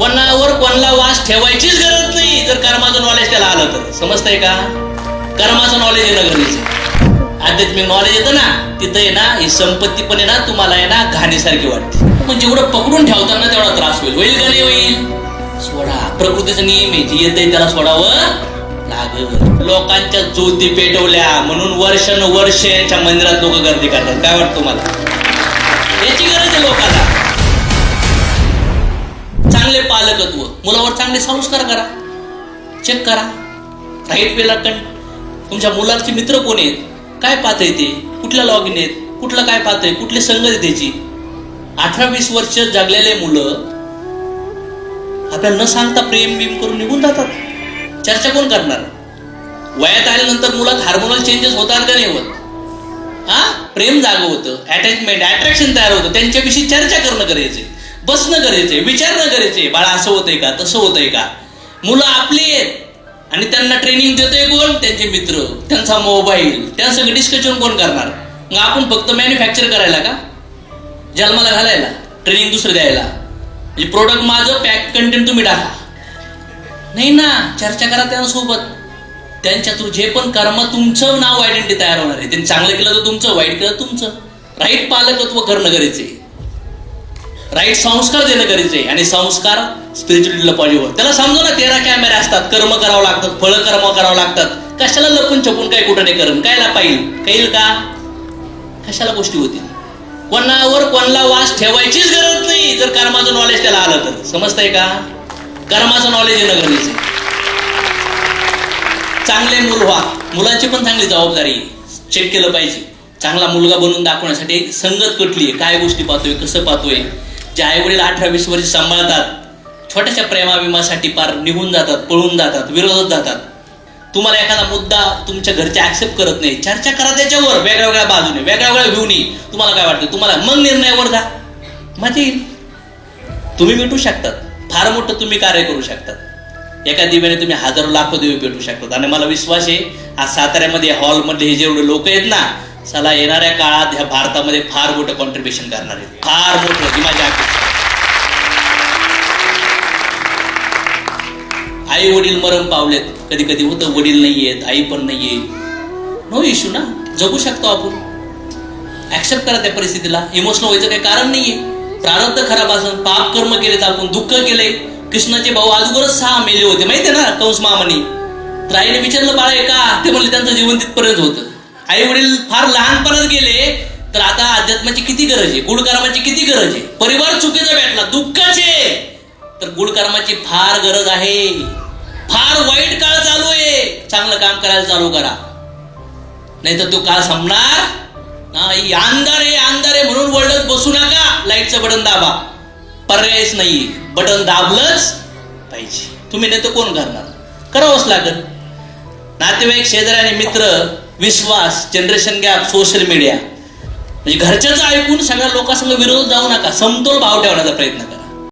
कोणावर कोणाला वास ठेवायचीच गरज नाही. जर कर्माचं नॉलेज त्याला आलं तर. समजतंय का? कर्माचं नॉलेज येणं गरजेचं आध्यात्मिक नॉलेज येतं ना तिथं आहे ना ही संपत्ती पण आहे ना तुम्हाला आहे ना घाणीसारखी वाटते. म्हणजे पण जेवढं पकडून ठेवताना तेवढा त्रास होईल. होईल का नाही होईल? सोडा. प्रकृतीचा नियम आहे जी येते त्याला सोडावं लागल. लोकांच्या ज्योती पेटवल्या म्हणून वर्षानुवर्ष यांच्या मंदिरात लोक गर्दी करतात. काय वाटतं तुम्हाला? याची गरज आहे लोकांना. चांगले पालकत्व मुलावर चांगले संस्कार करा. चेक करा. राईट वेळा कण. तुमच्या मुलाचे मित्र कोण आहेत? काय पाहतंय ते? कुठल्या लॉग इन आहेत? कुठलं काय पाहतंय कुठली संगत आहे त्याची? अठरा वीस वर्ष जगलेले मुलं आपल्याला न सांगता प्रेम बिम करून निघून जातात. चर्चा कोण करणार? वयात आल्यानंतर मुलात हार्मोनल चेंजेस होतात का नाही होत? हा? प्रेम जाग होतं अटॅचमेंट अट्रॅक्शन तयार होतं. त्यांच्याविषयी चर्चा करणं करायचे बसणं गरजेचे विचारणं गरजेचे. बाळा असं होतंय का? तसं होतंय का? मुलं आपली आहेत. आणि त्यांना ट्रेनिंग देतोय कोण? त्यांचे मित्र. त्यांचा मोबाईल त्या सगळं डिस्कशन कोण करणार? मग आपण फक्त मॅन्युफॅक्चर करायला का? जन्माला घालायला. ट्रेनिंग दुसरं द्यायला. म्हणजे प्रोडक्ट माझं पॅक कंटेंट तुम्ही टाका. नाही ना चर्चा करा त्यांसोबत. त्यांच्या थ्रू जे पण कर्म तुमचं नाव आयडेंटिटी तयार होणार आहे. त्यांनी चांगलं केलं तर तुमचं वाईट केलं तुमचं. राईट पालकत्व करणं गरजेचं आहे. राईट संस्कार देणं गरजेचं आहे. आणि संस्कार स्पिरिच्युअलिटीला पॉझिटिव्ह त्याला समजा ना तेरा कॅमेरे असतात. कर्म करावं लागतात. फळ कर्म करावं लागतात. कशाला लपून छपून काय कुठं नाही करम कायला पाहिजे? काही का? कशाला गोष्टी होतील? कोणावर कोणाला वास ठेवायचीच गरज नाही. जर कर्माचं नॉलेज त्याला आलं तर. समजतंय का? कर्माचं नॉलेज येणं गरजेचं आहे. चांगले मूल व्हा. मुलांची पण चांगली जबाबदारी चेक केलं पाहिजे. चांगला मुलगा बनवून दाखवण्यासाठी संगत कुठली आहे? काय गोष्टी पाहतोय? कसं पाहतोय? जे आई वडील अठरा वीस वर्ष सांभाळतात छोट्याशा प्रेमाविमासाठी पार निघून जातात पळून जातात विरोधात जातात. तुम्हाला एखादा मुद्दा तुमच्या घरचे ऍक्सेप्ट करत नाही चर्चा करा त्याच्यावर वेगळ्या वेगळ्या बाजूने वेगळ्या वेगळ्या व्ह्यूनी तुम्हाला काय वाटतं? तुम्हाला मग निर्णयावर जा मजा येईल. तुम्ही भेटू शकतात. फार मोठं तुम्ही कार्य करू शकतात. एका दिव्याने तुम्ही हजारो लाखो दिवे भेटू शकतात. आणि मला विश्वास आहे आज साताऱ्यामध्ये हॉलमध्ये हे जेवढे लोक आहेत ना चला येणाऱ्या काळात ह्या भारतामध्ये फार मोठं कॉन्ट्रीब्युशन करणार आहे फार मोठं ही माझी आई वडील मरण पावलेत. कधी कधी होतं वडील नाहीयेत आई पण नाहीये. नो इश्यू ना. जगू शकतो आपण. ऍक्सेप्ट करा त्या परिस्थितीला. इमोशनल व्हायचं काही कारण नाहीये. प्रारब्ध खराब असून पाप कर्म केलेत आपण दुःख केले कृष्णाचे भाऊ अगोदरच सहा मेले होते. माहितीये ना कंस मामानी? तर आईने विचारलं बाळा आहे का ते म्हणले त्यांचं जीवन तिथपर्यंत होतं. आई वडील फार लहानपणात गेले तर आता अध्यात्माची किती गरज आहे? गुणकर्माची किती गरज आहे? परिवार चुकीचा भेटला दुःखाचे तर गुणकर्माची फार गरज आहे. फार वाईट काळ चालू आहे. चांगलं काम करायला चालू करा. नाही तर तो काळ संपणार नाही. अंधार आहे अंधार आहे म्हणून वळत बसू नका. लाईटचं बटन दाबा. पर्यायच नाही बटन दाबलंच पाहिजे. तुम्ही नाही तर कोण करणार? करावंच लागत नातेवाईक शेजारी आणि मित्र विश्वास जनरेशन गॅप सोशल मीडिया म्हणजे घरच्याच ऐकून सगळ्या लोकांसंग विरोध जाऊ नका समतोल भाव ठेवण्याचा प्रयत्न करा.